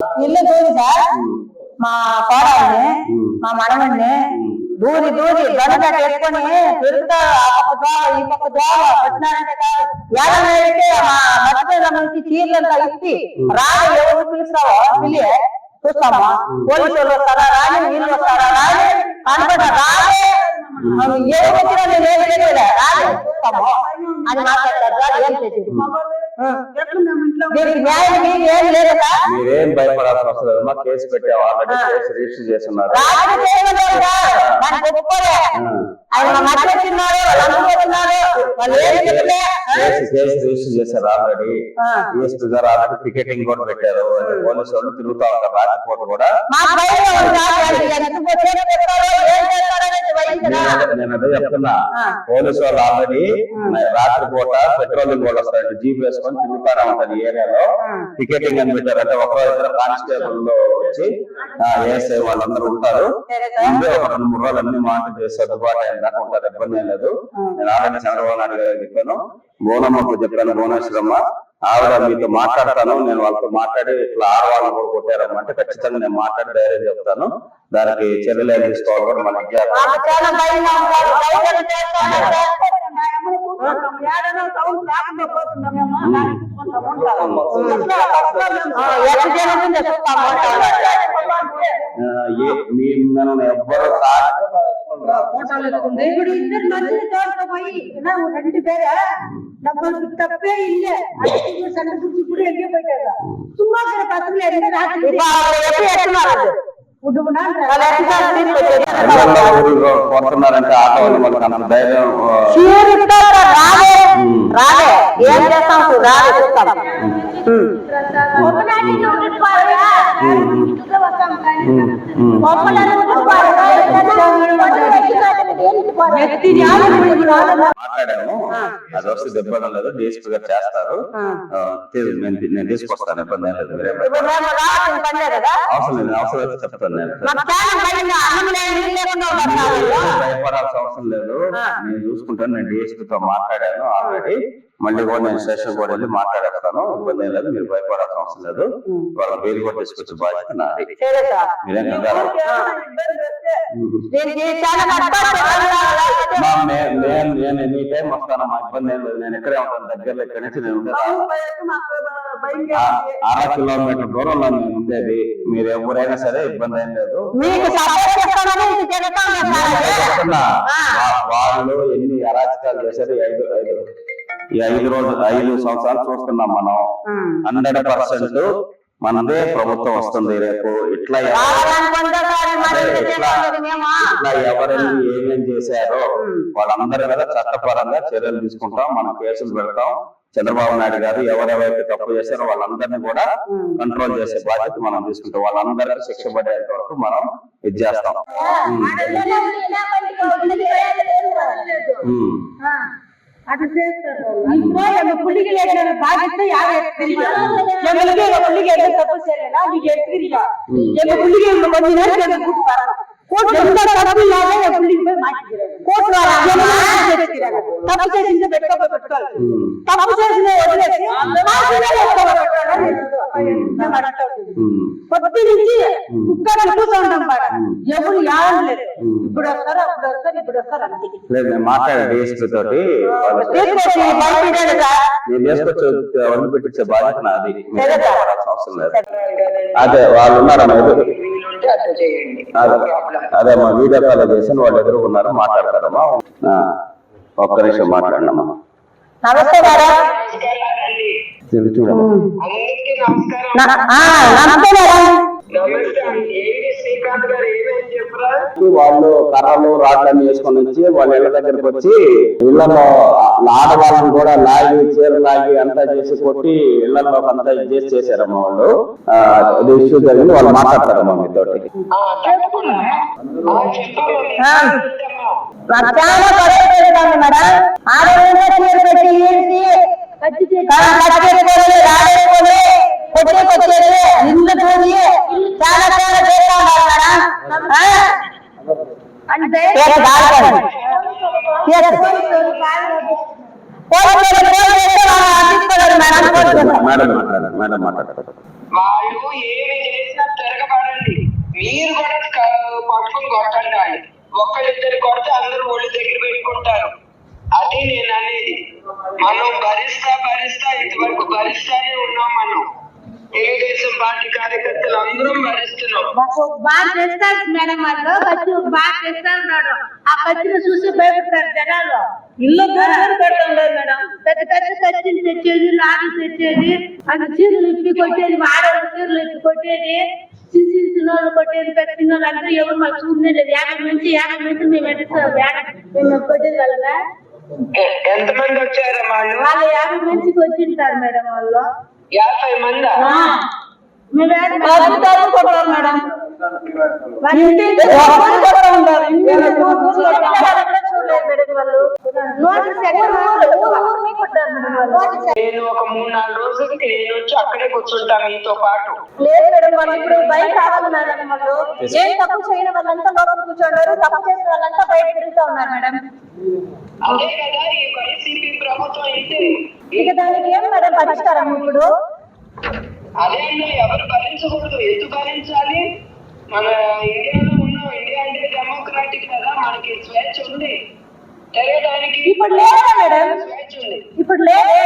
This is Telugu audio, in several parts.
ఇల్లు సార్. మా కోడల్ని మా మనవణ్ణి దూరి దూరి గనుక వేసుకొని తిరుగుతా ఆ పక్క దోవ ఈ పక్క దోవ మా మధ్య నుంచి చీరలంతా ఇప్పి రాని ఎవరు పిలుస్తావో పిలి చూస్తామా? పోలీసు వాళ్ళు వస్తారా రాని వీళ్ళు వస్తారా రాని అనుకుంటా రాని ఏ వచ్చినా నేను ఏం మాట్లాడతారు ఏం చేసేది? మీరేం భయపడాల్సిన అవసరం లేదమ్మా కేసు పెట్టావు ఆల్రెడీ కేసు రిజిస్టర్ చేస్తున్నారు. మా కేసు రిజిస్టర్ చేశారు ఆల్రెడీ. గారు ఆల్రెడీ టికెటింగ్ కూడా పెట్టారు. పోలీసు వాళ్ళు తిరుగుతా ఉంటారు రాకపోతే కూడా నేను- అదే చెప్తున్నా. పోలీసు వాళ్ళు ఆల్రెడీ రాత్రి పూట పెట్రోలింగ్ కూడా వస్తారు. జీప్ వేసుకొని తిరుగుతానే ఉంటారు ఏరియాలో. టికెటింగ్ అని పెట్టారు? అంటే ఒక ఇద్దరు కానిస్టేబుల్లో వచ్చి ఏఎస్ఐ వాళ్ళందరూ ఉంటారు. ముందే ఒక రెండు మూడు రోజులు అన్ని మాట చేసి సర్దుబాటు అయిన దాకా ఉంటారు. ఇబ్బంది లేదు. నేను ఆల్రెడీ చంద్రబాబు నాయుడు గారికి చెప్పాను. బోనమ్మకు చెప్పాను భువనేశ్వరమ్మ. ఆవిడ మీతో మాట్లాడతాను నేను వాళ్ళతో మాట్లాడి ఇట్లా ఆడవాళ్ళని కూడా కొట్టారమ్మ అంటే ఖచ్చితంగా నేను మాట్లాడి ధైర్యం చెప్తాను. దానికి చర్యలు ఏం తీసుకోవాలి కూడా మన మనం ఎవ్వరు సార్ ఇప్పుడు ఇద్దరు మనుషులు తోడుకుపోయి రెండు పేరే డబ్బులు తప్పే ఇల్లే అది సండ గురించి ఇప్పుడు ఎగ్గే పెట్టారు సుమ్మా పసలు ఎక్కడ రాత్రి ఇప్పుడు వాళ్ళు ఎప్పుడు ఎత్తున్నారు ఉడుకునా వాళ్ళు ఎత్తున్నారు తీసుకొచ్చేది. పిల్లల్లో ఊరిలో కొడుతున్నారంటే ఆటో వాళ్ళు మనకు అంత ధైర్యం ఆ, చీరుతో రాలే మాట్లాడాము. అది వస్తే ఇబ్బంది లేదు. డిఎస్పీ గారు చేస్తారు. నేను తీసుకొస్తాను. ఇబ్బంది లేదు. అవసరం లేదు. అవసరం అయితే చెప్తాను నేను. భయపడాల్సిన అవసరం లేదు. నేను చూసుకుంటాను. నేను DSP తో మాట్లాడాను ఆల్రెడీ. మళ్ళీ కూడా నేను స్టేషన్ కూడా వెళ్ళి మాట్లాడేస్తాను ఇబ్బంది ఏం లేదు మీరు భయపడాల్సిన అవసరం లేదు. వాళ్ళ బెయిల్ కూడా తీసుకొచ్చే బాధ్యత నాది. మీరేం కంగారు నేను నేను ఎనీ టైం వస్తాను మా ఇబ్బంది ఏం లేదు. నేను ఉంటాను దగ్గరలో ఇక్కడ నుంచి నేను అర కిలోమీటర్ దూరంలో నేను ఉండేది. మీరు ఎవరైనా సరే ఇబ్బంది ఏం లేదు. వాళ్ళు ఎన్ని అరాచకాలు చేశారు ఐదు ఐదు ఈ ఐదు రోజులు ఐదు సంవత్సరాలు చూస్తున్నాం మనం. హండ్రెడ్ పర్సెంట్ మనదే ప్రభుత్వం వస్తుంది రేపు. ఇట్లా ఇట్లా ఎవరైనా ఏమేం చేశారో వాళ్ళందరి మీద చట్టపరంగా చర్యలు తీసుకుంటాం. మనం కేసులు పెడతాం. చంద్రబాబు నాయుడు గారు ఎవరెవరైతే తప్పు చేశారో వాళ్ళందరినీ కూడా కంట్రోల్ చేసే బాధ్యత మనం తీసుకుంటాం. వాళ్ళందరికీ శిక్ష పడేంత వరకు మనం ఇది చేస్తాం. ఉమ్. అట్లా చేస్తారు ఇంట్లో ఎన్ని పుల్లికి లేచిన బాధ్యత యాభై ఎమ్మెల్యేకి ఒక పుల్లికి అయితే తప్పు చేయలేదా నీకు ఎత్తుగా ఎన్ని పుల్లికి ఉన్న కొన్ని నెలలు ఎన్ని పుట్టి పరాలి. కోర్టు ఎంత తప్పు ఇలాగే ఎన్ని పుల్లికి పోయి మాట్లాడారు. కోర్టు వాళ్ళ జనాలు చేతికిరారు. తప్పు చేసింది పెట్టుకోపోయి పెట్టుకోవాలి ఉమ్. తప్పు లేదు. ఇప్పుడు వస్తారు అప్పుడు వస్తారు ఇప్పుడు వస్తారు అంతే. లేదు నేను మాట్లాడే డిఎస్పీ తోటి. వాళ్ళకి తీసుకొచ్చి పంపించండి సార్ నేను తీసుకొచ్చి వండి పెట్టించే బాధ్యత నాది. మీరు భయపడాల్సిన అవసరం లేదు. అదే వాళ్ళు ఉన్నారమ్మా అదే అదే మా వీడియో కాల్ చేసి వాళ్ళు ఎదురుకున్నారు మాట్లాడతారమ్మా. ఆ, ఒక్క నిమిషం మాట్లాడండి అమ్మా నమస్తే మేడం. నమస్తే మేడం. వాళ్ళు కర్రలు రాళ్ళని వేసుకొని వచ్చి వాళ్ళ ఇళ్ళ దగ్గరికి వచ్చి ఇళ్ళలో ఆడవాళ్ళని కూడా లాగి చీర లాగి అంతా చేసి కొట్టి ఇళ్ళలో అంతా చేసి చేశారమ్మా వాళ్ళు ఆ, అది ఇష్యూ జరిగింది వాళ్ళు మాట్లాడతారమ్మా మీతోటి మేడం పెట్టి రాడేసుకొని కొట్టేకొచ్చేది. ఇల్లు చూసి చాలా చాలా చేస్తా ఉన్నారు? అంటే వాళ్ళు ఏమి చేసినా తిరగబడండి. మీరు కూడా పట్టుకుని కొట్టండి కొడితే అందరూ ఒళ్ళు దగ్గర పెట్టుకుంటారు. అది నేను అనేది. మనం భరిస్తా భరిస్తా ఇంతవరకు భరిస్తానే ఉన్నాం పార్టీ కార్యకర్తలు అందరం భరిస్తున్నాం మాకు బాగా తెస్తారు మేడం వాళ్ళు. ఖర్చు బాగా తెస్తా ఉన్నాడు ఆ ఖర్చును చూసి భయపడతారు జనాలు. ఇల్లు పెడతాం మేడం. పెద్ద పెద్ద ఖర్చులు తెచ్చేది లారీ తెచ్చేది. అది చీరలు ఇప్పి కొట్టేది ఆడవాళ్ళు చీరలు ఇప్పి కొట్టేది. చిన్న చిన్న కొట్టేది పెద్ద చిన్నోళ్ళు అందరూ ఎవరు మాకు చూడనే లేదు యాభై నుంచి యాభై నుంచి మేము ఎడుస్తాం మేము కొట్టేది వాళ్ళు. వాళ్ళు? యాభై మందికి వచ్చింటారు మేడం వాళ్ళు. యాభై మంది? కూడా మేడం. నేను ఒక మూడు నాలుగు రోజులకి నేను వచ్చి అక్కడే కూర్చుంటా మీతో పాటు. లేదు మేడం వాళ్ళు ఇప్పుడు బయట రావాలన్నారు మేడం వాళ్ళు. ఏం తప్పు చేయని వాళ్ళంతా లోపల కూర్చోన్నారు తప్పు చేసిన వాళ్ళంతా బయట తిరుగుతా ఉన్నారు మేడం. అదే కదా ఈ వైసీపీ ప్రభుత్వం అయితే ఇక దానికి ఏం మేడం పరిష్కారం ఇప్పుడు? అదే అండి ఎవరు భరించకూడదు ఎందుకు భరించాలి? మన ఇండియాలో ఉన్నాం ఇండియా అంటే డెమోక్రాటిక్ కదా మనకి స్వేచ్ఛ ఉంది. తిరగడానికి ఇప్పుడు లేదా మేడం? స్వేచ్ఛ ఉంది. ఇప్పుడు లేదే?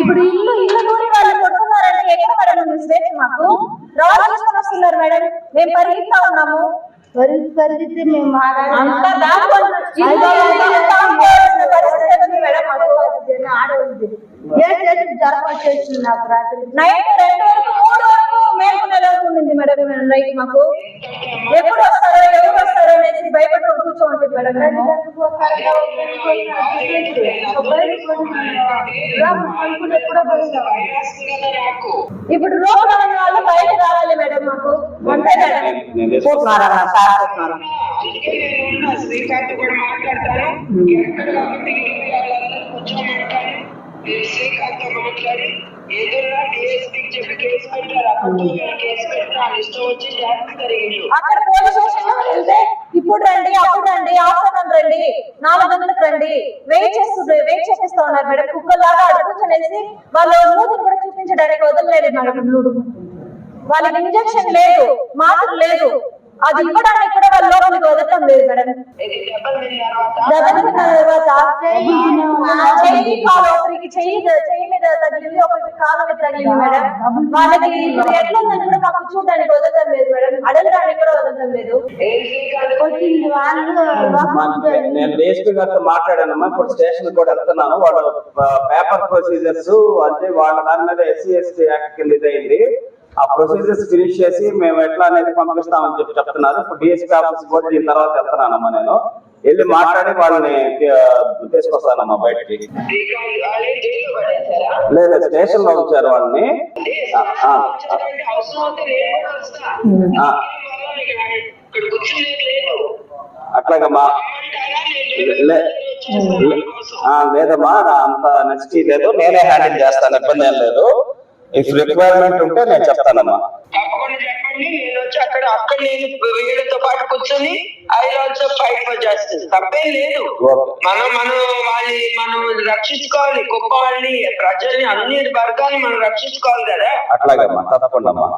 ఇప్పుడు ఇల్లు ఇల్లు దూరి వాళ్ళు కొడుతున్నారంటే ఎక్కడ మేడం ఉంది స్వేచ్ఛ మాకు? తీసుకొని వస్తున్నారు మేడం. మేము పరిగెత్తా ఉన్నాము. పరిస్థితి పరిస్థితి మేము అంతా దాచుకొని ఇల్లు ఇల్లు దాచుకోవాల్సిన పరిస్థితి వచ్చింది మేడం మాకు ఆడవద్దు ఏ చేసి నాకు రాత్రి? నైట్ రెండు వరకు మూడు వరకు మేల్కొనే లోపు ఉండింది మేడం మేము నైట్ మాకు. ఎప్పుడు వస్తారో ఎవరు వస్తారో అనేసి కూర్చోండి మేడం. ఇప్పుడు లోపల ఉన్న వాళ్ళు బయట రావాలి మేడం మాకు. అంతే మేడం. నేను తీసుకొస్తాను. అందుకే మీరు శ్రీకాంత్తో మాట్లాడి ఏదైనా డిఎస్పీకి చెప్పి కేసు పెట్టారు? అప్పుడు కేసు పెట్టిన వాళ్ళు ఇష్టం వచ్చి చేస్తారు వీళ్ళు అక్కడ పోలీస్ స్టేషన్లో వెళ్తే ఇప్పుడు రండి అప్పుడు రండి ఆఫ్టర్నూన్ రండి నాలుగు గంటలకు రండి వెయిట్ చేస్తుండ్రు వెయిట్ చేపిస్తా ఉన్నారు మేడం. కుక్కలాగా అడుగుతునేసి వాళ్ళు మూతులు కూడా చూపించడానికి వదలలేదు మేడం. బ్లూడు వాళ్ళకి ఇంజక్షన్ లేదు మాత్రం లేదు. అది ఇవ్వడానికి కూడా వాళ్ళ లోపలికి వదలటం లేదు మేడం. ఇది తర్వాత దెబ్బతిన్న తర్వాత చెయ్యి కాలు ఒకరికి చెయ్యి చెయ్యి మీద తగిలింది ఒకరికి కాలు మీద తగిలింది మేడం. వాళ్ళకి ఇప్పుడు ఎట్లా ఉందని కూడా మాకు చూడడానికి వదలటం లేదు మేడం. అడగడానికి కూడా వదలటం లేదు. నేను డిఎస్పీ గారితో మాట్లాడానమ్మా ఇప్పుడు స్టేషన్ కూడా వెళ్తున్నాను. వాళ్ళ పేపర్ ప్రొసీజర్స్ అంటే వాళ్ళ దాని మీద ఎస్సీ ఎస్టీ యాక్ట్ కింద ఇదైంది ఆ ప్రొసీజర్స్ ఫినిష్ చేసి మేము ఎట్లా అనేది పంపిస్తామని చెప్పి చెప్తున్నారు. ఇప్పుడు డిఎస్పీ ఆఫీస్ కూడా దీని తర్వాత వెళ్తున్నానమ్మా నేను. వెళ్ళి మాట్లాడి వాళ్ళని తీసుకొస్తానమ్మా బయటికి. లేదు స్టేషన్లో ఉంచారు వాళ్ళని. అట్లాగమ్మా. లేదమ్మా అంత నెక్స్ట్ లేదు. నేనే హ్యాండిల్ చేస్తాను ఇబ్బంది ఏం లేదు. ఇఫ్ రిక్వైర్మెంట్ ఉంటే నేను చెప్తానమ్మా. తప్పకుండా చెప్పండి. నేను వచ్చి అక్కడ అక్కడ నేను వీళ్ళతో పాటు కూర్చొని I also fight for justice తప్పేం లేదు. మనం మనం వాళ్ళని మనం రక్షించుకోవాలి. కుక్క వాళ్ళని ప్రజల్ని అన్ని వర్గాన్ని మనం రక్షించుకోవాలి కదా. అట్లాగమ్మా తప్పకుండా. అమ్మా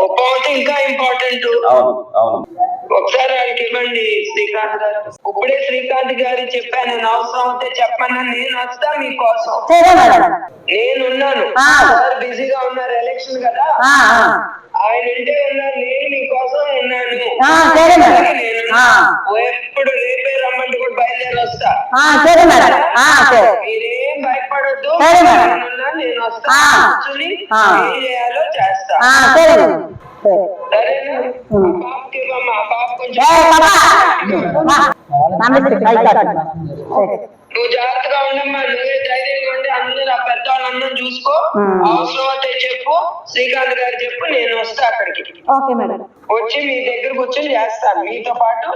కుప్పం అయితే ఇంకా ఇంపార్టెంట్ అవును అవును. ఒకసారి వాళ్ళకి ఇవ్వండి శ్రీకాంత్ గారు. ఇప్పుడే శ్రీకాంత్ గారు చెప్పాను నేను అవసరం అయితే చెప్పన్నా నేను వస్తా మీకోసం నేనున్నాను. బిజీగా ఉన్నారు ఎలక్షన్ కదా. ఆయన ఇంటే ఉన్నారు నేను మీకోసం ఉన్నాను. ఎప్పుడు రేపే రమ్మంటే కూడా బయలుదేరి వస్తా. ఆ, సరే మేడం. మీరేం భయపడొద్దు. నేను వస్తా. ఆ. కూర్చుని ఆ. ఏం చేయాలో చేస్తా. సరేనా? బాబు కొంచెం నువ్వు జాగ్రత్తగా ఉండమ్మా నువ్వే ధైర్యంగా ఉండి అందరూ ఆ పెద్దవాళ్ళందరూ చూసుకో. ఉమ్. అవసరం అయితే చెప్పు శ్రీకాంత్ గారు చెప్పు నేను వస్తా అక్కడికి. Okay madam. వచ్చి మీ దగ్గర కూర్చొని చేస్తాను మీతో పాటు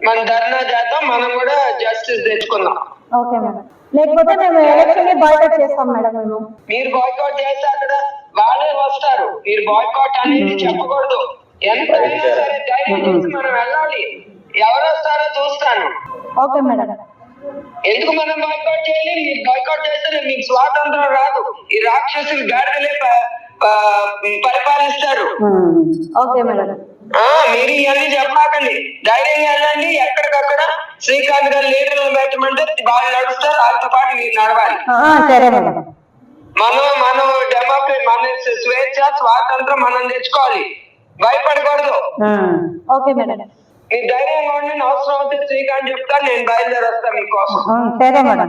మన ధర్నా చేద్దాం మనం కూడా జస్టిస్ తెచ్చుకుందాం. Okay madam. లేకపోతే మేము ఎలక్షన్ని బాయ్కట్ చేస్తాం మేడం మేము. మీరు బాయ్కాట్ చేస్తే అక్కడ వాళ్ళే వస్తారు. మీరు బాయ్కాట్ అనేది చెప్పకూడదు. ఎంత అయినా సరే ధైర్యం చేసి మనం వెళ్ళాలి. ఎవరు వస్తారో చూస్తాను. Okay madam. ఎందుకు మనం బాయ్కాట్ చేయాలి? మీరు బాయ్కాట్ చేస్తే మీకు స్వాతంత్రం రాదు. ఈ రాక్షసులు గాడిదలే పరిపాలిస్తారు. ఉమ్, ఓకే మేడం ఆ మీరు ఇవన్నీ చెప్పాకండి. ధైర్యంగా వెళ్ళండి. ఎక్కడికక్కడ శ్రీకాంత్ గారు లీడర్లు పెట్టమంటే వాళ్ళు నడుస్తారు. వాళ్ళతో పాటు మీరు నడవాలి. మనం మనం డెమోక్రసీ మన స్వేచ్ఛ స్వాతంత్రం మనం తెచ్చుకోవాలి. భయపడకూడదు. ఓకే మేడం మీ ధైర్యంగా ఉండి అవసరం అవుతే శ్రీకాంత్ చెప్తా నేను బయలుదేరి వస్తాను మీకోసం సరే మేడం.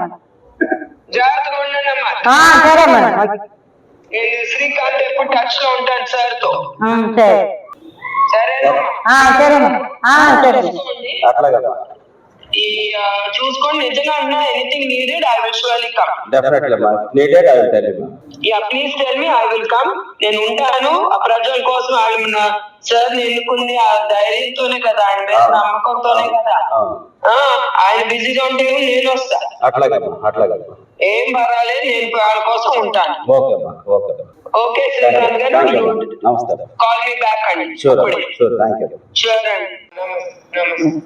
జాగ్రత్తగా ఉండండి అమ్మా. ఆ, సరే మేడం. నేను శ్రీకాంత్ ఎప్పుడు టచ్లో ఉంటాను సార్. తో సరే సరే సరే. చూసుకోండి. అట్లాగమ్మా ఈ చూసుకోండి నిజంగా ఉన్నా anything needed I will surely come definitely అమ్మా needed I tell you yeah please tell me I will come నేను ఉంటాను. ఆ ప్రజల కోసం ఆయన సార్ ఎన్నుకుంది? ఆ ధైర్యంతోనే కదా మీద నమ్మకంతోనే కదా. ఆ, ఆయన బిజీగా ఉంటే నేను వస్తా. అట్లాగమ్మా అట్లాగమ్మా ఏం పర్వాలేదు నేను వాళ్ళ కోసం ఉంటాను. ఓకే ఓకే ఓకే శ్రీకాంత్ గారు. నమస్తే. కాల్ మీ బ్యాక్ అండి sure sure thank you sure అండి నమస్తే